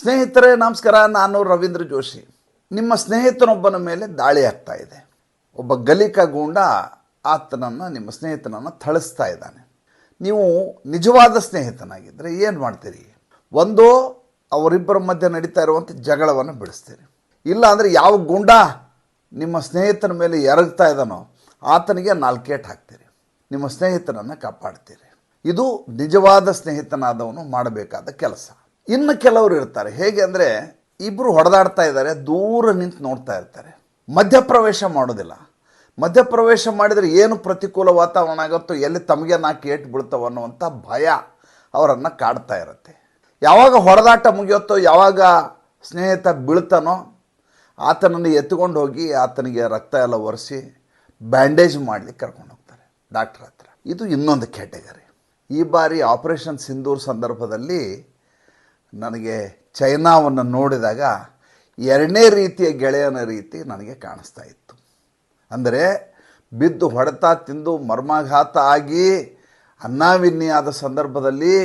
ಸ್ನೇಹಿತರೇ, ನಮಸ್ಕಾರ. ನಾನು ರವೀಂದ್ರ ಜೋಶಿ. ನಿಮ್ಮ ಸ್ನೇಹಿತನೊಬ್ಬನ ಮೇಲೆ ದಾಳಿ ಆಗ್ತಾ ಇದೆ. ಒಬ್ಬ ಗಲಿಕ ಗೂಂಡ ಆತನನ್ನು, ನಿಮ್ಮ ಸ್ನೇಹಿತನನ್ನು ಥಳಿಸ್ತಾ ಇದ್ದಾನೆ. ನೀವು ನಿಜವಾದ ಸ್ನೇಹಿತನಾಗಿದ್ದರೆ ಏನು ಮಾಡ್ತೀರಿ? ಒಂದು ಅವರಿಬ್ಬರ ಮಧ್ಯೆ ನಡೀತಾ ಇರುವಂಥ ಜಗಳವನ್ನು ಬಿಡಿಸ್ತೀರಿ. ಇಲ್ಲ ಅಂದರೆ ಯಾವ ಗೂಂಡ ನಿಮ್ಮ ಸ್ನೇಹಿತನ ಮೇಲೆ ಎರಗ್ತಾ ಇದ್ದಾನೋ, ಆತನಿಗೆ ನಾಲ್ಕೇಟ್ ಹಾಕ್ತೀರಿ. ನಿಮ್ಮ ಸ್ನೇಹಿತನನ್ನು ಕಾಪಾಡ್ತೀರಿ. ಇದು ನಿಜವಾದ ಸ್ನೇಹಿತನಾದವನು ಮಾಡಬೇಕಾದ ಕೆಲಸ. ಇನ್ನು ಕೆಲವರು ಇರ್ತಾರೆ. ಹೇಗೆ ಅಂದರೆ ಇಬ್ಬರು ಹೊಡೆದಾಡ್ತಾ ಇದ್ದಾರೆ, ದೂರ ನಿಂತು ನೋಡ್ತಾ ಇರ್ತಾರೆ. ಮಧ್ಯಪ್ರವೇಶ ಮಾಡೋದಿಲ್ಲ. ಮಧ್ಯಪ್ರವೇಶ ಮಾಡಿದರೆ ಏನು ಪ್ರತಿಕೂಲ ವಾತಾವರಣ ಆಗುತ್ತೋ, ಎಲ್ಲಿ ತಮಗೆ ನಾಲ್ಕು ಏಟು ಬೀಳ್ತಾವ ಅನ್ನುವಂಥ ಭಯ ಅವರನ್ನು ಕಾಡ್ತಾ ಇರುತ್ತೆ. ಯಾವಾಗ ಹೊಡೆದಾಟ ಮುಗಿಯುತ್ತೋ, ಯಾವಾಗ ಸ್ನೇಹಿತ ಬೀಳ್ತಾನೋ, ಆತನನ್ನು ಎತ್ಕೊಂಡು ಹೋಗಿ ಆತನಿಗೆ ರಕ್ತ ಎಲ್ಲ ಒರೆಸಿ ಬ್ಯಾಂಡೇಜ್ ಮಾಡಲಿಕ್ಕೆ ಕರ್ಕೊಂಡು ಹೋಗ್ತಾರೆ ಡಾಕ್ಟ್ರ್ ಹತ್ರ. ಇದು ಇನ್ನೊಂದು ಕ್ಯಾಟಗರಿ. ಈ ಬಾರಿ ಆಪರೇಷನ್ ಸಿಂಧೂರ್ ಸಂದರ್ಭದಲ್ಲಿ ನನಗೆ ಚೈನಾವನ್ನು ನೋಡಿದಾಗ ಎರಡನೇ ರೀತಿಯ ಗೆಳೆಯನ ರೀತಿ ನನಗೆ ಕಾಣಿಸ್ತಾ ಇತ್ತು. ಅಂದರೆ ಬಿದ್ದು ಹೊಡೆತ ತಿಂದು ಮರ್ಮಾಘಾತ ಆಗಿ ಅನ್ನಾವಿನ್ನಿಯಾದ ಸಂದರ್ಭದಲ್ಲಿ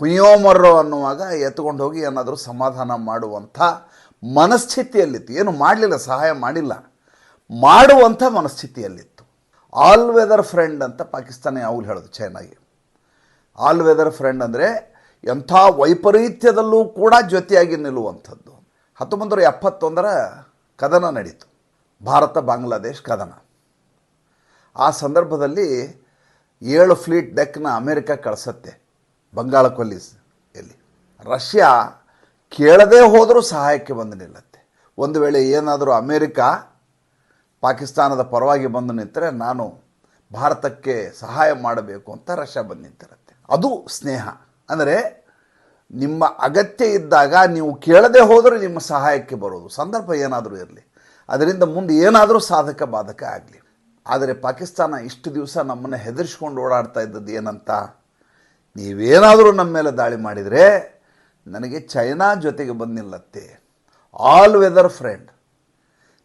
ಕುಯ್ಯೋಮರ್ರೋ ಅನ್ನುವಾಗ ಎತ್ಕೊಂಡು ಹೋಗಿ ಏನಾದರೂ ಸಮಾಧಾನ ಮಾಡುವಂಥ ಮನಸ್ಥಿತಿಯಲ್ಲಿತ್ತು. ಏನು ಮಾಡಲಿಲ್ಲ, ಸಹಾಯ ಮಾಡಿಲ್ಲ. ಮಾಡುವಂಥ ಮನಸ್ಥಿತಿಯಲ್ಲಿತ್ತು. ಆಲ್ ವೆದರ್ ಫ್ರೆಂಡ್ ಅಂತ ಪಾಕಿಸ್ತಾನ ಯಾವಾಗಲೂ ಹೇಳೋದು ಚೈನಾಗೆ. ಆಲ್ ವೆದರ್ ಫ್ರೆಂಡ್ ಅಂದರೆ ಎಂಥ ವೈಪರೀತ್ಯದಲ್ಲೂ ಕೂಡ ಜೊತೆಯಾಗಿ ನಿಲ್ಲುವಂಥದ್ದು. ಹತ್ತೊಂಬತ್ತು ನೂರ ಎಪ್ಪತ್ತೊಂದರ ಕದನ ನಡೀತು. ಭಾರತ ಬಾಂಗ್ಲಾದೇಶ್ ಕದನ. ಆ ಸಂದರ್ಭದಲ್ಲಿ ಏಳು ಫ್ಲೀಟ್ ಡೆಕ್ನ ಅಮೇರಿಕ ಕಳಿಸತ್ತೆ ಬಂಗಾಳ ಕೊಲ್ಲಿಸ್ ಎಲ್ಲಿ. ರಷ್ಯಾ ಕೇಳದೇ ಹೋದರೂ ಸಹಾಯಕ್ಕೆ ಬಂದು ನಿಲ್ಲತ್ತೆ. ಒಂದು ವೇಳೆ ಏನಾದರೂ ಅಮೇರಿಕ ಪಾಕಿಸ್ತಾನದ ಪರವಾಗಿ ಬಂದು ನಿಂತರೆ ನಾನು ಭಾರತಕ್ಕೆ ಸಹಾಯ ಮಾಡಬೇಕು ಅಂತ ರಷ್ಯಾ ಬಂದು ನಿಂತಿರುತ್ತೆ. ಅದು ಸ್ನೇಹ. ಅಂದರೆ ನಿಮ್ಮ ಅಗತ್ಯ ಇದ್ದಾಗ ನೀವು ಕೇಳದೆ ಹೋದರೂ ನಿಮ್ಮ ಸಹಾಯಕ್ಕೆ ಬರೋದು. ಸಂದರ್ಭ ಏನಾದರೂ ಇರಲಿ. ಅದರಿಂದ ಮುಂದೆ ಏನಾದರೂ ಸಾಧಕ ಬಾಧಕ ಆಗಲಿ. ಆದರೆ ಪಾಕಿಸ್ತಾನ ಇಷ್ಟು ದಿವಸ ನಮ್ಮನ್ನು ಹೆದರಿಸ್ಕೊಂಡು ಓಡಾಡ್ತಾ ಇದ್ದದ್ದು ಏನಂತ? ನೀವೇನಾದರೂ ನಮ್ಮ ಮೇಲೆ ದಾಳಿ ಮಾಡಿದರೆ ನನಗೆ ಚೈನಾ ಜೊತೆಗೆ ಬಂದಿಲ್ಲತ್ತೆ. All weather friend.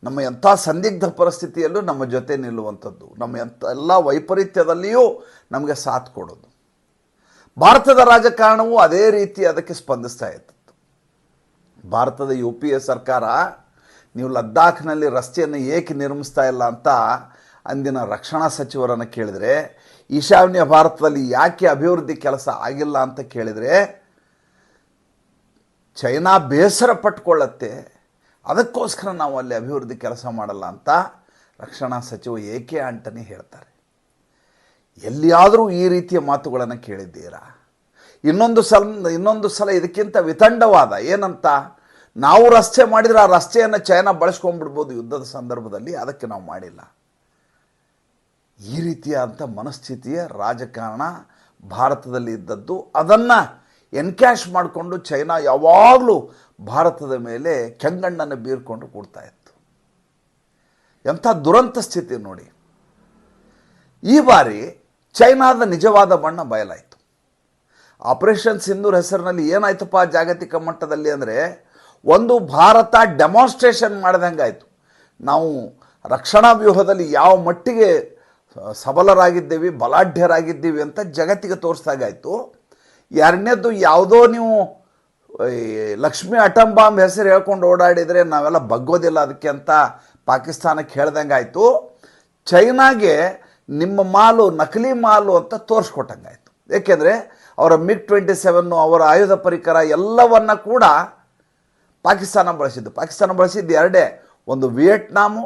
ನಮ್ಮ ಎಂಥ ಸಂದಿಗ್ಧ ಪರಿಸ್ಥಿತಿಯಲ್ಲೂ ನಮ್ಮ ಜೊತೆ ನಿಲ್ಲುವಂಥದ್ದು. ನಮ್ಮ ಎಂಥ ಎಲ್ಲ ವೈಪರೀತ್ಯದಲ್ಲಿಯೂ ನಮಗೆ ಸಾಥ್ ಕೊಡೋದು. ಭಾರತದ ರಾಜಕಾರಣವು ಅದೇ ರೀತಿ ಅದಕ್ಕೆ ಸ್ಪಂದಿಸ್ತಾ ಇತ್ತು. ಭಾರತದ ಯು ಪಿ ಎ ಸರ್ಕಾರ ನೀವು ಲದ್ದಾಖ್ನಲ್ಲಿ ರಸ್ತೆಯನ್ನು ಏಕೆ ನಿರ್ಮಿಸ್ತಾ ಇಲ್ಲ ಅಂತ ಅಂದಿನ ರಕ್ಷಣಾ ಸಚಿವರನ್ನು ಕೇಳಿದರೆ, ಈಶಾನ್ಯ ಭಾರತದಲ್ಲಿ ಯಾಕೆ ಅಭಿವೃದ್ಧಿ ಕೆಲಸ ಆಗಿಲ್ಲ ಅಂತ ಕೇಳಿದರೆ, ಚೈನಾ ಬೇಸರ ಪಟ್ಕೊಳ್ಳತ್ತೆ, ಅದಕ್ಕೋಸ್ಕರ ನಾವು ಅಲ್ಲಿ ಅಭಿವೃದ್ಧಿ ಕೆಲಸ ಮಾಡಲ್ಲ ಅಂತ ರಕ್ಷಣಾ ಸಚಿವ ಎ ಕೆ ಆಂಟನಿ ಹೇಳ್ತಾರೆ. ಎಲ್ಲಿಯಾದರೂ ಈ ರೀತಿಯ ಮಾತುಗಳನ್ನು ಕೇಳಿದ್ದೀರಾ? ಇನ್ನೊಂದು ಸಲ ಇನ್ನೊಂದು ಸಲ ಇದಕ್ಕಿಂತ ವಿತಂಡವಾದ ಏನಂತ? ನಾವು ರಸ್ತೆ ಮಾಡಿದರೆ ಆ ರಸ್ತೆಯನ್ನು ಚೈನಾ ಬಳಸ್ಕೊಂಡ್ಬಿಡ್ಬೋದು ಯುದ್ಧದ ಸಂದರ್ಭದಲ್ಲಿ, ಅದಕ್ಕೆ ನಾವು ಮಾಡಿಲ್ಲ. ಈ ರೀತಿಯಾದಂಥ ಮನಸ್ಥಿತಿಯ ರಾಜಕಾರಣ ಭಾರತದಲ್ಲಿ ಇದ್ದದ್ದು, ಅದನ್ನು ಎನ್ಕ್ಯಾಶ್ ಮಾಡಿಕೊಂಡು ಚೈನಾ ಯಾವಾಗಲೂ ಭಾರತದ ಮೇಲೆ ಕೆಂಗಣ್ಣನ್ನು ಬೀರ್ಕೊಂಡು ಕೂಡ್ತಾ ಇತ್ತು. ಎಂಥ ದುರಂತ ಸ್ಥಿತಿ ನೋಡಿ. ಈ ಬಾರಿ ಚೈನಾದ ನಿಜವಾದ ಬಣ್ಣ ಬಯಲಾಯಿತು. ಆಪರೇಷನ್ ಸಿಂಧೂರ್ ಹೆಸರಿನಲ್ಲಿ ಏನಾಯ್ತಪ್ಪ ಜಾಗತಿಕ ಮಟ್ಟದಲ್ಲಿ ಅಂದರೆ ಒಂದು ಭಾರತ ಡೆಮಾನ್ಸ್ಟ್ರೇಷನ್ ಮಾಡಿದಂಗಾಯಿತು. ನಾವು ರಕ್ಷಣಾ ವ್ಯೂಹದಲ್ಲಿ ಯಾವ ಮಟ್ಟಿಗೆ ಸಬಲರಾಗಿದ್ದೀವಿ, ಬಲಾಢ್ಯರಾಗಿದ್ದೀವಿ ಅಂತ ಜಗತ್ತಿಗೆ ತೋರಿಸ್ದಾಗಾಯಿತು. ಎರಡನೇದು ಯಾವುದೋ ನೀವು ಲಕ್ಷ್ಮಿ ಅಟಮ್ ಬಾಂಬ್ ಹೆಸರು ಹೇಳ್ಕೊಂಡು ಓಡಾಡಿದರೆ ನಾವೆಲ್ಲ ಬಗ್ಗೋದಿಲ್ಲ ಅದಕ್ಕೆ ಅಂತ ಪಾಕಿಸ್ತಾನಕ್ಕೆ ಹೇಳ್ದಂಗೆ ಆಯಿತು ಚೈನಾಗೆ ನಿಮ್ಮ ಮಾಲು, ನಕಲಿ ಮಾಲು ಅಂತ ತೋರಿಸ್ಕೊಟ್ಟಂಗಾಯಿತು. ಏಕೆಂದರೆ ಅವರ ಮಿಗ್ ಟ್ವೆಂಟಿ ಸೆವೆನ್ನು ಅವರ ಆಯುಧ ಪರಿಕರ ಎಲ್ಲವನ್ನು ಕೂಡ ಪಾಕಿಸ್ತಾನ ಬಳಸಿದ್ದು. ಪಾಕಿಸ್ತಾನ ಬಳಸಿದ್ದು ಎರಡೇ, ಒಂದು ವಿಯೆಟ್ನಾಮು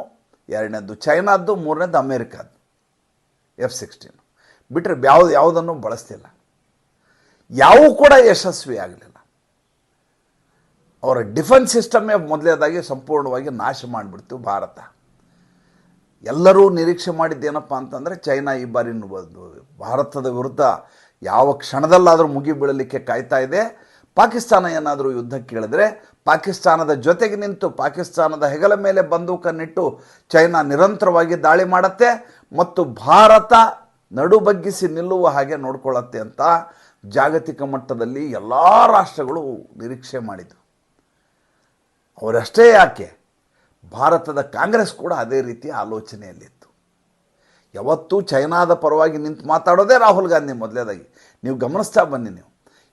ಎರಡನೇದು ಚೈನಾದ್ದು ಮೂರನೇದು ಅಮೇರಿಕಾದ್ದು, ಎಫ್ ಸಿಕ್ಸ್ಟೀನ್. ಬಿಟ್ಟರೆ ಯಾವುದು ಯಾವುದನ್ನು ಬಳಸ್ತಿಲ್ಲ. ಯಾವೂ ಕೂಡ ಯಶಸ್ವಿ ಆಗಲಿಲ್ಲ. ಅವರ ಡಿಫೆನ್ಸ್ ಸಿಸ್ಟಮ್ಮೇ ಮೊದಲೇದಾಗಿ ಸಂಪೂರ್ಣವಾಗಿ ನಾಶ ಮಾಡಿಬಿಡ್ತು ಭಾರತ. ಎಲ್ಲರೂ ನಿರೀಕ್ಷೆ ಮಾಡಿದ್ದೇನಪ್ಪ ಅಂತಂದರೆ ಚೈನಾ ಈ ಬಾರಿ ಭಾರತದ ವಿರುದ್ಧ ಯಾವ ಕ್ಷಣದಲ್ಲಾದರೂ ಮುಗಿ ಬೀಳಲಿಕ್ಕೆ ಕಾಯ್ತಾ ಇದೆ. ಪಾಕಿಸ್ತಾನ ಏನಾದರೂ ಯುದ್ಧ ಕೇಳಿದ್ರೆ ಪಾಕಿಸ್ತಾನದ ಜೊತೆಗೆ ನಿಂತು ಪಾಕಿಸ್ತಾನದ ಹೆಗಲ ಮೇಲೆ ಬಂದೂಕನ್ನಿಟ್ಟು ಚೈನಾ ನಿರಂತರವಾಗಿ ದಾಳಿ ಮಾಡುತ್ತೆ ಮತ್ತು ಭಾರತ ನಡುಬಗ್ಗಿಸಿ ನಿಲ್ಲುವ ಹಾಗೆ ನೋಡ್ಕೊಳ್ಳತ್ತೆ ಅಂತ ಜಾಗತಿಕ ಮಟ್ಟದಲ್ಲಿ ಎಲ್ಲ ರಾಷ್ಟ್ರಗಳು ನಿರೀಕ್ಷೆ ಮಾಡಿದರು ಅವರಷ್ಟೇ ಯಾಕೆ? ಭಾರತದ ಕಾಂಗ್ರೆಸ್ ಕೂಡ ಅದೇ ರೀತಿಯ ಆಲೋಚನೆಯಲ್ಲಿತ್ತು. ಯಾವತ್ತೂ ಚೈನಾದ ಪರವಾಗಿ ನಿಂತು ಮಾತಾಡೋದೇ ರಾಹುಲ್ ಗಾಂಧಿ ಮೊದಲೇದಾಗಿ. ನೀವು ಗಮನಿಸ್ತಾ ಬನ್ನಿ ನೀವು.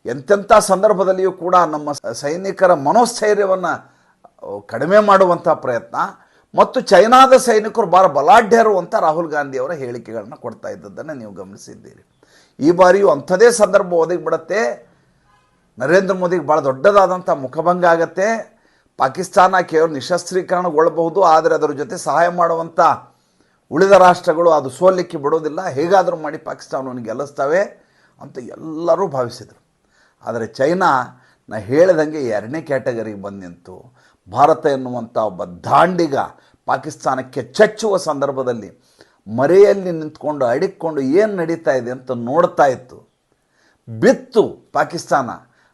ಎಂತೆಂಥ ಸಂದರ್ಭದಲ್ಲಿಯೂ ಕೂಡ ನಮ್ಮ ಸೈನಿಕರ ಮನೋಸ್ಥೈರ್ಯವನ್ನು ಕಡಿಮೆ ಮಾಡುವಂಥ ಪ್ರಯತ್ನ ಮತ್ತು ಚೈನಾದ ಸೈನಿಕರು ಭಾರ ಬಲಾಢ್ಯರು ಅಂತ ರಾಹುಲ್ ಗಾಂಧಿಯವರ ಹೇಳಿಕೆಗಳನ್ನು ಕೊಡ್ತಾ ಇದ್ದದ್ದನ್ನು ನೀವು ಗಮನಿಸಿದ್ದೀರಿ. ಈ ಬಾರಿಯೂ ಅಂಥದೇ ಸಂದರ್ಭ ಒದಗಿಬಿಡತ್ತೆ. ನರೇಂದ್ರ ಮೋದಿಗೆ ಭಾಳ ದೊಡ್ಡದಾದಂಥ ಮುಖಭಂಗ ಆಗತ್ತೆ. ಪಾಕಿಸ್ತಾನ ಕೇವಲ ನಿಶಸ್ತ್ರೀಕರಣಗೊಳ್ಳಬಹುದು, ಆದರೆ ಅದರ ಜೊತೆ ಸಹಾಯ ಮಾಡುವಂಥ ಉಳಿದ ರಾಷ್ಟ್ರಗಳು ಅದು ಸೋಲಿಕ್ಕೆ ಬಿಡೋದಿಲ್ಲ ಹೇಗಾದರೂ ಮಾಡಿ ಪಾಕಿಸ್ತಾನವನ್ನು ಗೆಲ್ಲಿಸ್ತವೆ ಅಂತ ಎಲ್ಲರೂ ಭಾವಿಸಿದರು. ಆದರೆ ಚೈನಾ, ನಾ ಹೇಳಿದಂಗೆ ಎರಡನೇ ಕ್ಯಾಟಗರಿಗೆ ಬಂದು ನಿಂತು, ಭಾರತ ಎನ್ನುವಂಥ ಒಬ್ಬ ದಾಂಡಿಗ ಪಾಕಿಸ್ತಾನಕ್ಕೆ ಚಚ್ಚುವ ಸಂದರ್ಭದಲ್ಲಿ ಮರೆಯಲ್ಲಿ ನಿಂತ್ಕೊಂಡು ಅಡಿಕ್ಕೊಂಡು ಏನು ನಡೀತಾ ಇದೆ ಅಂತ ನೋಡ್ತಾ ಇತ್ತು. ಬಿತ್ತು ಪಾಕಿಸ್ತಾನ.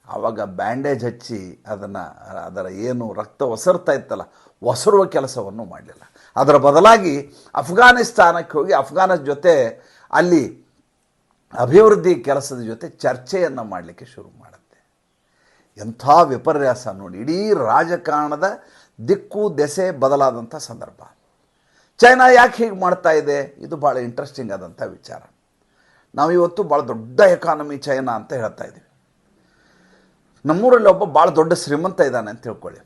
ಆವಾಗ ಬ್ಯಾಂಡೇಜ್ ಹಚ್ಚಿ ಅದನ್ನು, ಅದರ ಏನು ರಕ್ತ ಒಸರ್ತಾ ಇತ್ತಲ್ಲ, ಒಸರುವ ಕೆಲಸವನ್ನು ಮಾಡಲಿಲ್ಲ. ಅದರ ಬದಲಾಗಿ ಅಫ್ಘಾನಿಸ್ತಾನಕ್ಕೆ ಹೋಗಿ ಅಫ್ಘಾನ ಜೊತೆ ಅಲ್ಲಿ ಅಭಿವೃದ್ಧಿ ಕೆಲಸದ ಜೊತೆ ಚರ್ಚೆಯನ್ನು ಮಾಡಲಿಕ್ಕೆ ಶುರು ಮಾಡುತ್ತೆ. ಎಂಥ ವಿಪರ್ಯಾಸ ನೋಡಿ, ಇಡೀ ರಾಜಕಾರಣದ ದಿಕ್ಕು ದೆಸೆ ಬದಲಾದಂಥ ಸಂದರ್ಭ. ಚೈನಾ ಯಾಕೆ ಹೀಗೆ ಮಾಡ್ತಾ ಇದೆ? ಇದು ಭಾಳ ಇಂಟ್ರೆಸ್ಟಿಂಗ್ ಆದಂಥ ವಿಚಾರ. ನಾವು ಇವತ್ತು ಭಾಳ ದೊಡ್ಡ ಎಕಾನಮಿ ಚೈನಾ ಅಂತ ಹೇಳ್ತಾ ಇದ್ದೀವಿ. ನಮ್ಮೂರಲ್ಲಿ ಒಬ್ಬ ಭಾಳ ದೊಡ್ಡ ಶ್ರೀಮಂತ ಇದ್ದಾನೆ ಅಂತ ತಿಳ್ಕೊಳ್ಳಿ.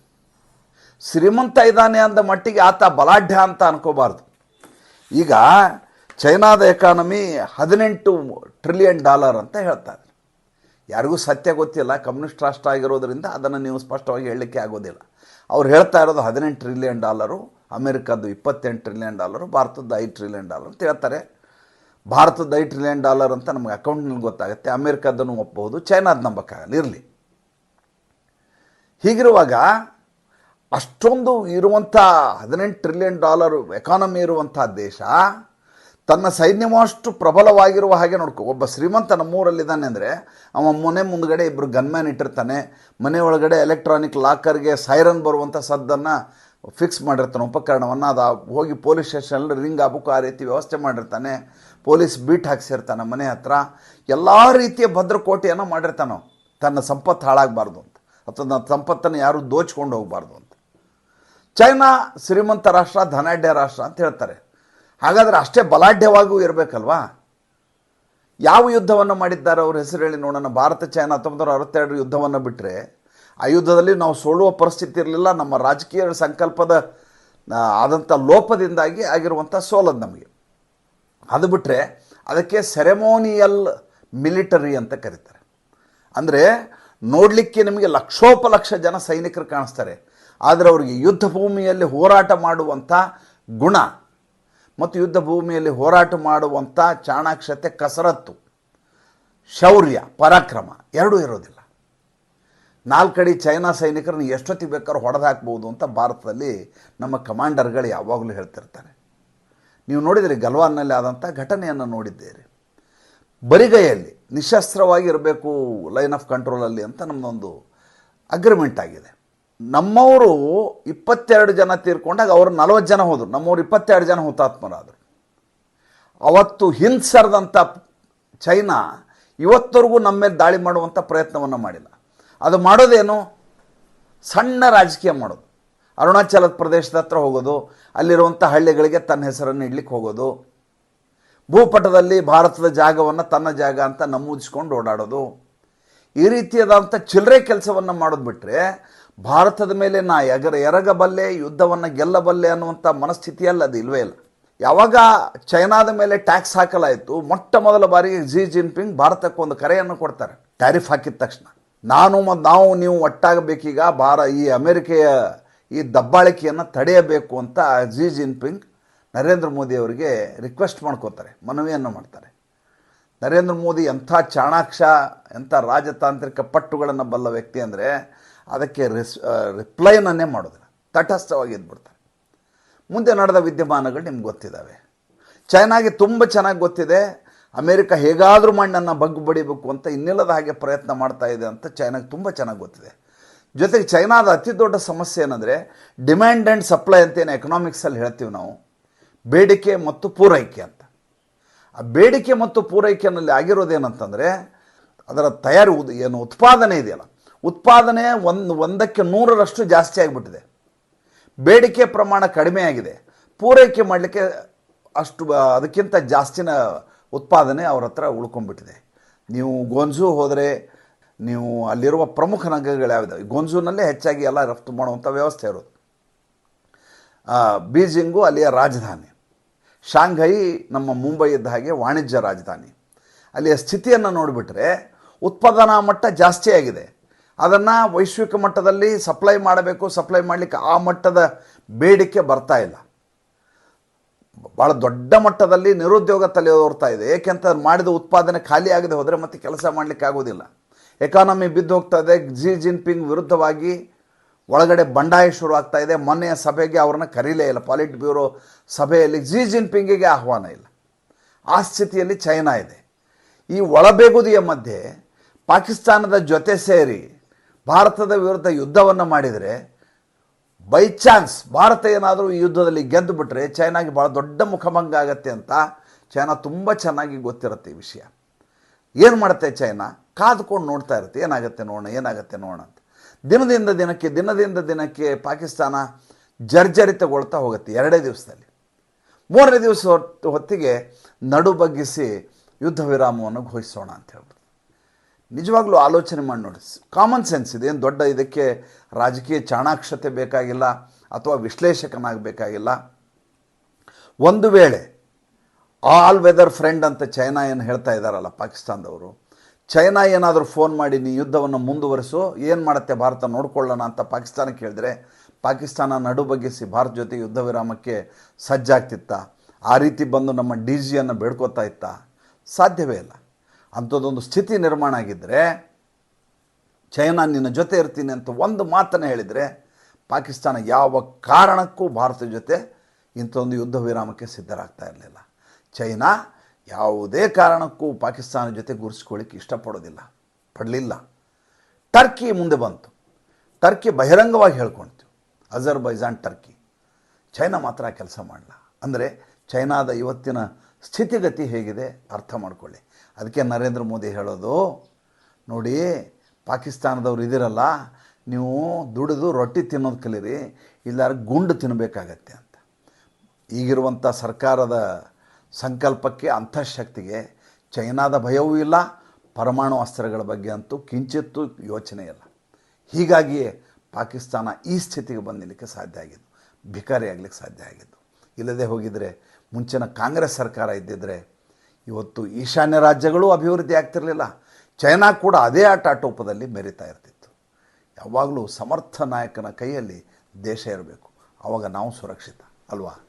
ಶ್ರೀಮಂತ ಇದ್ದಾನೆ ಅಂದ ಮಟ್ಟಿಗೆ ಆತ ಬಲಾಢ್ಯ ಅಂತ ಅನ್ಕೋಬಾರ್ದು. ಈಗ ಚೈನಾದ ಎಕಾನಮಿ ಹದಿನೆಂಟು ಟ್ರಿಲಿಯನ್ ಡಾಲರ್ ಅಂತ ಹೇಳ್ತಾರೆ ಯಾರಿಗೂ ಸತ್ಯ ಗೊತ್ತಿಲ್ಲ, ಕಮ್ಯುನಿಸ್ಟ್ ರಾಷ್ಟ್ರ ಆಗಿರೋದರಿಂದ ಅದನ್ನು ನೀವು ಸ್ಪಷ್ಟವಾಗಿ ಹೇಳಲಿಕ್ಕೆ ಆಗೋದಿಲ್ಲ. ಅವ್ರು ಹೇಳ್ತಾ ಇರೋದು ಹದಿನೆಂಟು ಟ್ರಿಲಿಯನ್ ಡಾಲರು ಅಮೆರಿಕದ್ದು ಇಪ್ಪತ್ತೆಂಟು ಟ್ರಿಲಿಯನ್ ಡಾಲರು ಭಾರತದ್ದು ಐದು ಟ್ರಿಲಿಯನ್ ಡಾಲರ್ ಅಂತ ಹೇಳ್ತಾರೆ. ಭಾರತದ ಐದು ಟ್ರಿಲಿಯನ್ ಡಾಲರ್ ಅಂತ ನಮಗೆ ಅಕೌಂಟ್ನಲ್ಲಿ ಗೊತ್ತಾಗುತ್ತೆ, ಅಮೆರಿಕದ್ದನ್ನು ಒಪ್ಪಬಹುದು, ಚೈನಾದ ನಂಬಕ್ಕಾಗಲ್ಲ, ಇರಲಿ. ಹೀಗಿರುವಾಗ ಅಷ್ಟೊಂದು ಇರುವಂಥ ಹದಿನೆಂಟು ಟ್ರಿಲಿಯನ್ ಡಾಲರ್ ಎಕಾನಮಿ ಇರುವಂಥ ದೇಶ ತನ್ನ ಸೈನ್ಯವಷ್ಟು ಪ್ರಬಲವಾಗಿರುವ ಹಾಗೆ ನೋಡ್ಕೊ. ಒಬ್ಬ ಶ್ರೀಮಂತ ನಮ್ಮೂರಲ್ಲಿದ್ದಾನೆ ಅಂದರೆ ಅವ ಮನೆ ಮುಂದ್ಗಡೆ ಇಬ್ಬರು ಗನ್ಮ್ಯಾನ್ ಇಟ್ಟಿರ್ತಾನೆ. ಮನೆ ಒಳಗಡೆ ಎಲೆಕ್ಟ್ರಾನಿಕ್ ಲಾಕರ್ಗೆ ಸೈರನ್ ಬರುವಂಥ ಸದ್ದನ್ನು ಫಿಕ್ಸ್ ಮಾಡಿರ್ತಾನೆ. ಉಪಕರಣವನ್ನು ಅದು ಹೋಗಿ ಪೊಲೀಸ್ ಸ್ಟೇಷನಲ್ಲಿ ರಿಂಗ್ ಆಗಬೇಕು ಆ ರೀತಿ ವ್ಯವಸ್ಥೆ ಮಾಡಿರ್ತಾನೆ. ಪೊಲೀಸ್ ಬೀಟ್ ಹಾಕ್ಸಿರ್ತಾನೆ ಮನೆ ಹತ್ರ. ಎಲ್ಲ ರೀತಿಯ ಭದ್ರಕೋಟೆಯನ್ನು ಮಾಡಿರ್ತಾನೆ ತನ್ನ ಸಂಪತ್ತು ಹಾಳಾಗಬಾರ್ದು ಅಂತ. ಅಥವಾ ಸಂಪತ್ತನ್ನು ಯಾರು ದೋಚ್ಕೊಂಡು ಹೋಗಬಾರ್ದು ಅಂತ. ಚೈನಾ ಶ್ರೀಮಂತ ರಾಷ್ಟ್ರ, ಧನಾಢ್ಯ ರಾಷ್ಟ್ರ ಅಂತ ಹೇಳ್ತಾರೆ. ಹಾಗಾದರೆ ಅಷ್ಟೇ ಬಲಾಢ್ಯವಾಗೂ ಇರಬೇಕಲ್ವಾ? ಯಾವ ಯುದ್ಧವನ್ನು ಮಾಡಿದ್ದಾರೆ? ಅವ್ರ ಹೆಸರು ಹೇಳಿ ನೋಡೋಣ. ಭಾರತ, ಚೈನಾ ಹತ್ತೊಂಬತ್ತು ಅರವತ್ತೆರಡು ಯುದ್ಧವನ್ನು ಬಿಟ್ಟರೆ ಆ ಯುದ್ಧದಲ್ಲಿ ನಾವು ಸೋಲುವ ಪರಿಸ್ಥಿತಿ ಇರಲಿಲ್ಲ. ನಮ್ಮ ರಾಜಕೀಯ ಸಂಕಲ್ಪದ ಆದಂಥ ಲೋಪದಿಂದಾಗಿ ಆಗಿರುವಂಥ ಸೋಲದು ನಮಗೆ. ಅದು ಬಿಟ್ಟರೆ ಅದಕ್ಕೆ ಸೆರೆಮೋನಿಯಲ್ ಮಿಲಿಟರಿ ಅಂತ ಕರೀತಾರೆ. ಅಂದರೆ ನೋಡಲಿಕ್ಕೆ ನಿಮಗೆ ಲಕ್ಷೋಪಲಕ್ಷ ಜನ ಸೈನಿಕರು ಕಾಣಿಸ್ತಾರೆ. ಆದರೆ ಅವರಿಗೆ ಯುದ್ಧ ಭೂಮಿಯಲ್ಲಿ ಹೋರಾಟ ಮಾಡುವಂಥ ಗುಣ ಮತ್ತು ಯುದ್ಧ ಭೂಮಿಯಲ್ಲಿ ಹೋರಾಟ ಮಾಡುವಂಥ ಚಾಣಾಕ್ಷತೆ, ಕಸರತ್ತು, ಶೌರ್ಯ, ಪರಾಕ್ರಮ ಎರಡೂ ಇರೋದಿಲ್ಲ. ನಾಲ್ಕಡಿ ಚೈನಾ ಸೈನಿಕರನ್ನು ಎಷ್ಟೊತ್ತಿಗೆ ಬೇಕಾದ್ರೂ ಹೊಡೆದು ಹಾಕ್ಬೋದು ಅಂತ ಭಾರತದಲ್ಲಿ ನಮ್ಮ ಕಮಾಂಡರ್ಗಳು ಯಾವಾಗಲೂ ಹೇಳ್ತಿರ್ತಾರೆ. ನೀವು ನೋಡಿದರೆ ಗಲ್ವಾನ್ನಲ್ಲಿ ಆದಂಥ ಘಟನೆಯನ್ನು ನೋಡಿದ್ದೀರಿ. ಬರಿಗೈಯಲ್ಲಿ ನಿಶಸ್ತ್ರವಾಗಿ ಇರಬೇಕು ಲೈನ್ ಆಫ್ ಕಂಟ್ರೋಲಲ್ಲಿ ಅಂತ ನಮ್ಮದೊಂದು ಅಗ್ರಿಮೆಂಟ್ ಆಗಿದೆ. ನಮ್ಮವರು ಇಪ್ಪತ್ತೆರಡು ಜನ ತೀರ್ಕೊಂಡಾಗ ಅವರು ನಲವತ್ತು ಜನ ಹೋದರು. ನಮ್ಮವ್ರು ಇಪ್ಪತ್ತೆರಡು ಜನ ಹುತಾತ್ಮರಾದರು. ಅವತ್ತು ಹಿಂಸರದಂಥ ಚೈನಾ ಇವತ್ತವರೆಗೂ ನಮ್ಮ ಮೇಲೆ ದಾಳಿ ಮಾಡುವಂಥ ಪ್ರಯತ್ನವನ್ನು ಮಾಡಿಲ್ಲ. ಅದು ಮಾಡೋದೇನು? ಸಣ್ಣ ರಾಜಕೀಯ ಮಾಡೋದು. ಅರುಣಾಚಲ ಪ್ರದೇಶದ ಹತ್ರ ಹೋಗೋದು ಅಲ್ಲಿರುವಂಥ ಹಳ್ಳಿಗಳಿಗೆ ತನ್ನ ಹೆಸರನ್ನು ಇಡ್ಲಿಕ್ಕೆ ಹೋಗೋದು ಭೂಪಟದಲ್ಲಿ ಭಾರತದ ಜಾಗವನ್ನು ತನ್ನ ಜಾಗ ಅಂತ ನಮೂದಿಸ್ಕೊಂಡು ಓಡಾಡೋದು. ಈ ರೀತಿಯಾದಂಥ ಚಿಲ್ಲರೆ ಕೆಲಸವನ್ನು ಮಾಡೋದು ಬಿಟ್ಟರೆ ಭಾರತದ ಮೇಲೆ ನಾ ಎಗರ ಎರಗಬಲ್ಲೆ, ಯುದ್ಧವನ್ನು ಗೆಲ್ಲಬಲ್ಲೆ ಅನ್ನುವಂಥ ಮನಸ್ಥಿತಿಯಲ್ಲಿ ಅದು ಇಲ್ವೇ ಇಲ್ಲ. ಯಾವಾಗ ಚೈನಾದ ಮೇಲೆ ಟ್ಯಾಕ್ಸ್ ಹಾಕಲಾಯಿತು, ಮೊಟ್ಟ ಮೊದಲ ಬಾರಿಗೆ ಜಿ ಜಿನ್ಪಿಂಗ್ ಭಾರತಕ್ಕೆ ಒಂದು ಕರೆಯನ್ನು ಕೊಡ್ತಾರೆ. ಟ್ಯಾರಿಫ್ ಹಾಕಿದ ತಕ್ಷಣ. ನಾನು ಮತ್ತು ನಾವು, ನೀವು ಒಟ್ಟಾಗಬೇಕೀಗ, ಭಾರ, ಈ ಅಮೆರಿಕೆಯ ಈ ದಬ್ಬಾಳಿಕೆಯನ್ನು ತಡೆಯಬೇಕು ಅಂತ ಜಿ ಜಿನ್ಪಿಂಗ್ ನರೇಂದ್ರ ಮೋದಿ ಅವರಿಗೆ ರಿಕ್ವೆಸ್ಟ್ ಮಾಡ್ಕೋತಾರೆ ಮನವಿಯನ್ನು ಮಾಡ್ತಾರೆ. ನರೇಂದ್ರ ಮೋದಿ ಎಂಥ ಚಾಣಾಕ್ಷ, ಎಂಥ ರಾಜತಾಂತ್ರಿಕ ಪಟ್ಟುಗಳನ್ನು ಬಲ್ಲ ವ್ಯಕ್ತಿ ಅಂದರೆ ಅದಕ್ಕೆ ರಿಸ್ ರಿಪ್ಲೈನನ್ನೇ ಮಾಡೋದಿಲ್ಲ. ತಟಸ್ಥವಾಗಿ ಇದ್ಬಿಡ್ತಾರೆ ಮುಂದೆ ನಡೆದ ವಿದ್ಯಮಾನಗಳು ನಿಮ್ಗೆ ಗೊತ್ತಿದ್ದಾವೆ. ಚೈನಾಗೆ ತುಂಬ ಚೆನ್ನಾಗಿ ಗೊತ್ತಿದೆ. ಅಮೇರಿಕ ಹೇಗಾದರೂ ಮಣ್ಣನ್ನು ಬಗ್ಗು ಬಡಿಬೇಕು ಅಂತ ಇನ್ನಿಲ್ಲದ ಹಾಗೆ ಪ್ರಯತ್ನ ಮಾಡ್ತಾ ಇದೆ ಅಂತ ಚೈನಾಗೆ ತುಂಬ ಚೆನ್ನಾಗಿ ಗೊತ್ತಿದೆ. ಜೊತೆಗೆ ಚೈನಾದ ಅತಿ ದೊಡ್ಡ ಸಮಸ್ಯೆ ಏನಂದರೆ ಡಿಮ್ಯಾಂಡ್ ಆ್ಯಂಡ್ ಸಪ್ಲೈ ಅಂತೇನು ಎಕನಾಮಿಕ್ಸಲ್ಲಿ ಹೇಳ್ತೀವಿ ನಾವು ಬೇಡಿಕೆ ಮತ್ತು ಪೂರೈಕೆ ಅಂತ. ಆ ಬೇಡಿಕೆ ಮತ್ತು ಪೂರೈಕೆಯಲ್ಲಿ ಆಗಿರೋದೇನಂತಂದರೆ, ಅದರ ತಯಾರಿ ಏನು, ಉತ್ಪಾದನೆ ಇದೆಯಲ್ಲ. ಉತ್ಪಾದನೆ ಒಂದು, ಒಂದಕ್ಕೆ ನೂರರಷ್ಟು ಜಾಸ್ತಿ ಆಗಿಬಿಟ್ಟಿದೆ. ಬೇಡಿಕೆ ಪ್ರಮಾಣ ಕಡಿಮೆ ಆಗಿದೆ. ಪೂರೈಕೆ ಮಾಡಲಿಕ್ಕೆ ಅಷ್ಟು, ಅದಕ್ಕಿಂತ ಜಾಸ್ತಿನ ಉತ್ಪಾದನೆ ಅವ್ರ ಹತ್ರ ಉಳ್ಕೊಂಡ್ಬಿಟ್ಟಿದೆ. ನೀವು ಗೊಂಜು ಹೋದರೆ ನೀವು ಅಲ್ಲಿರುವ ಪ್ರಮುಖ ನಗರಗಳು ಯಾವುದು ಗೊಂಜುನಲ್ಲೇ ಹೆಚ್ಚಾಗಿ ಎಲ್ಲ ರಫ್ತು ಮಾಡುವಂಥ ವ್ಯವಸ್ಥೆ ಇರೋದು. ಬೀಜಿಂಗು ಅಲ್ಲಿಯ ರಾಜಧಾನಿ. ಶಾಂಘೈ ನಮ್ಮ ಮುಂಬೈ ಇದ್ದ ಹಾಗೆ ವಾಣಿಜ್ಯ ರಾಜಧಾನಿ. ಅಲ್ಲಿಯ ಸ್ಥಿತಿಯನ್ನು ನೋಡಿಬಿಟ್ರೆ ಉತ್ಪಾದನಾ ಮಟ್ಟ ಜಾಸ್ತಿ ಆಗಿದೆ. ಅದನ್ನು ವೈಶ್ವಿಕ ಮಟ್ಟದಲ್ಲಿ ಸಪ್ಲೈ ಮಾಡಬೇಕು, ಸಪ್ಲೈ ಮಾಡಲಿಕ್ಕೆ ಆ ಮಟ್ಟದ ಬೇಡಿಕೆ ಬರ್ತಾ ಇಲ್ಲ. ಭಾಳ ದೊಡ್ಡ ಮಟ್ಟದಲ್ಲಿ ನಿರುದ್ಯೋಗ ತಲೆ ಓರ್ತಾ ಇದೆ. ಏಕೆಂತ ಮಾಡಿದ ಉತ್ಪಾದನೆ ಖಾಲಿ ಆಗದೆ ಹೋದರೆ ಮತ್ತೆ ಕೆಲಸ ಮಾಡಲಿಕ್ಕೆ ಆಗೋದಿಲ್ಲ ಎಕಾನಮಿ ಬಿದ್ದು ಹೋಗ್ತಾ ಇದೆ. ಜಿ ಜಿನ್ಪಿಂಗ್ ವಿರುದ್ಧವಾಗಿ ಒಳಗಡೆ ಬಂಡಾಯ ಶುರು ಆಗ್ತಾ ಇದೆ. ಮೊನ್ನೆಯ ಸಭೆಗೆ ಅವ್ರನ್ನ ಕರೀಲೇ ಇಲ್ಲ. ಪಾಲಿಟ್ ಬ್ಯೂರೋ ಸಭೆಯಲ್ಲಿ ಜಿ ಜಿನ್ಪಿಂಗಿಗೆ ಆಹ್ವಾನ ಇಲ್ಲ. ಆ ಸ್ಥಿತಿಯಲ್ಲಿ ಚೈನಾ ಇದೆ. ಈ ಒಳಬೇಗುದಿಯ ಮಧ್ಯೆ ಪಾಕಿಸ್ತಾನದ ಜೊತೆ ಸೇರಿ ಭಾರತದ ವಿರುದ್ಧ ಯುದ್ಧವನ್ನು ಮಾಡಿದರೆ ಬೈ ಚಾನ್ಸ್ ಭಾರತ ಏನಾದರೂ ಈ ಯುದ್ಧದಲ್ಲಿ ಗೆದ್ದು ಬಿಟ್ಟರೆ ಚೈನಾಗೆ ಭಾಳ ದೊಡ್ಡ ಮುಖಭಂಗ ಆಗತ್ತೆ ಅಂತ ಚೈನಾ ತುಂಬ ಚೆನ್ನಾಗಿ ಗೊತ್ತಿರುತ್ತೆ ಈ ವಿಷಯ. ಏನು ಮಾಡುತ್ತೆ ಚೈನಾ? ಕಾದ್ಕೊಂಡು ನೋಡ್ತಾ ಇರುತ್ತೆ. ಏನಾಗುತ್ತೆ ನೋಡೋಣ? ಏನಾಗುತ್ತೆ ನೋಡೋಣ ಅಂತ. ದಿನದಿಂದ ದಿನಕ್ಕೆ ದಿನದಿಂದ ದಿನಕ್ಕೆ ಪಾಕಿಸ್ತಾನ ಜರ್ಜರಿತಗೊಳ್ತಾ ಹೋಗುತ್ತೆ ಎರಡೇ ದಿವಸದಲ್ಲಿ. ಮೂರನೇ ದಿವಸ ಹೊತ್ತು, ಹೊತ್ತಿಗೆ ನಡು ಬಗ್ಗಿಸಿ ಯುದ್ಧ ವಿರಾಮವನ್ನು ಘೋಷಿಸೋಣ ಅಂತ ಹೇಳ್ಬೋದು. ನಿಜವಾಗ್ಲೂ ಆಲೋಚನೆ ಮಾಡಿ ನೋಡಿ. ಕಾಮನ್ ಸೆನ್ಸ್ ಇದೆ. ಏನು ದೊಡ್ಡ ಇದಕ್ಕೆ ರಾಜಕೀಯ ಚಾಣಾಕ್ಷತೆ ಬೇಕಾಗಿಲ್ಲ ಅಥವಾ ವಿಶ್ಲೇಷಕನಾಗಬೇಕಾಗಿಲ್ಲ. ಒಂದು ವೇಳೆ ಆಲ್ ವೆದರ್ ಫ್ರೆಂಡ್ ಅಂತ ಚೈನಾ ಏನು ಹೇಳ್ತಾ ಇದ್ದಾರಲ್ಲ ಪಾಕಿಸ್ತಾನದವರು ಚೈನಾ ಏನಾದರೂ ಫೋನ್ ಮಾಡಿ ನೀ ಯುದ್ಧವನ್ನು ಮುಂದುವರಿಸು, ಏನು ಮಾಡುತ್ತೆ ಭಾರತ ನೋಡ್ಕೊಳ್ಳೋಣ ಅಂತ ಪಾಕಿಸ್ತಾನಕ್ಕೆ ಹೇಳಿದ್ರೆ, ಪಾಕಿಸ್ತಾನ ನಡು ಬಗ್ಗಿಸಿ ಭಾರತ ಜೊತೆ ಯುದ್ಧ ವಿರಾಮಕ್ಕೆ ಸಜ್ಜಾಗ್ತಿತ್ತ? ಆ ರೀತಿ ಬಂದು ನಮ್ಮ ಡಿ ಜಿಯನ್ನು ಬೇಡ್ಕೋತಾ ಇತ್ತ? ಸಾಧ್ಯವೇ ಇಲ್ಲ. ಅಂಥದ್ದೊಂದು ಸ್ಥಿತಿ ನಿರ್ಮಾಣ ಆಗಿದ್ದರೆ ಚೈನಾ ನಿನ್ನ ಜೊತೆ ಇರ್ತೀನಿ ಅಂತ ಒಂದು ಮಾತನ್ನು ಹೇಳಿದರೆ, ಪಾಕಿಸ್ತಾನ ಯಾವ ಕಾರಣಕ್ಕೂ ಭಾರತದ ಜೊತೆ ಇಂಥೊಂದು ಯುದ್ಧ ವಿರಾಮಕ್ಕೆ ಸಿದ್ಧರಾಗ್ತಾ ಇರಲಿಲ್ಲ. ಚೈನಾ ಯಾವುದೇ ಕಾರಣಕ್ಕೂ ಪಾಕಿಸ್ತಾನ ಜೊತೆ ಗುರುಸ್ಕೊಳ್ಳಿಕ್ಕೆ ಇಷ್ಟಪಡೋದಿಲ್ಲ, ಪಡಲಿಲ್ಲ. ಟರ್ಕಿ ಮುಂದೆ ಬಂತು. ಟರ್ಕಿ ಬಹಿರಂಗವಾಗಿ ಹೇಳ್ಕೊಳ್ತು ಅಜರ್ಬೈಜಾನ್, ಟರ್ಕಿ. ಚೈನಾ ಮಾತ್ರ ಕೆಲಸ ಮಾಡಲ್ಲ ಅಂದರೆ ಚೈನಾದ ಇವತ್ತಿನ ಸ್ಥಿತಿಗತಿ ಹೇಗಿದೆ ಅರ್ಥ ಮಾಡಿಕೊಳ್ಳಿ. ಅದಕ್ಕೆ ನರೇಂದ್ರ ಮೋದಿ ಹೇಳೋದು, ನೋಡಿ, ಪಾಕಿಸ್ತಾನದವ್ರು ಇದಿರಲ್ಲ, ನೀವು ದುಡಿದು ರೊಟ್ಟಿ ತಿನ್ನೋದು ಕಲೀರಿ, ಇಲ್ಲಾರ ಗುಂಡು ತಿನ್ನಬೇಕಾಗತ್ತೆ ಅಂತ. ಈಗಿರುವಂಥ ಸರ್ಕಾರದ ಸಂಕಲ್ಪಕ್ಕೆ ಅಂತಃಶಕ್ತಿಗೆ ಚೈನಾದ ಭಯವೂ ಇಲ್ಲ, ಪರಮಾಣು ಅಸ್ತ್ರಗಳ ಬಗ್ಗೆ ಅಂತೂ ಕಿಂಚಿತ್ತೂ ಯೋಚನೆ ಇಲ್ಲ. ಹೀಗಾಗಿಯೇ ಪಾಕಿಸ್ತಾನ ಈ ಸ್ಥಿತಿಗೆ ಬಂದಿಲಿಕ್ಕೆ ಸಾಧ್ಯ ಆಗಿದ್ದು, ಭಿಕಾರಿ ಆಗಲಿಕ್ಕೆ ಸಾಧ್ಯ ಆಗಿದ್ದು. ಇಲ್ಲದೆ ಹೋಗಿದರೆ, ಮುಂಚಿನ ಕಾಂಗ್ರೆಸ್ ಸರ್ಕಾರ ಇದ್ದಿದ್ದರೆ ಇವತ್ತು ಈಶಾನ್ಯ ರಾಜ್ಯಗಳು ಅಭಿವೃದ್ಧಿ ಆಗ್ತಿರಲಿಲ್ಲ. ಚೈನಾ ಕೂಡ ಅದೇ ಆಟ ಆಟೋಪದಲ್ಲಿ ಮೆರಿತಾ ಇರ್ತಿತ್ತು. ಯಾವಾಗಲೂ ಸಮರ್ಥ ನಾಯಕನ ಕೈಯಲ್ಲಿ ದೇಶ ಇರಬೇಕು. ಆವಾಗ ನಾವು ಸುರಕ್ಷಿತ, ಅಲ್ವಾ?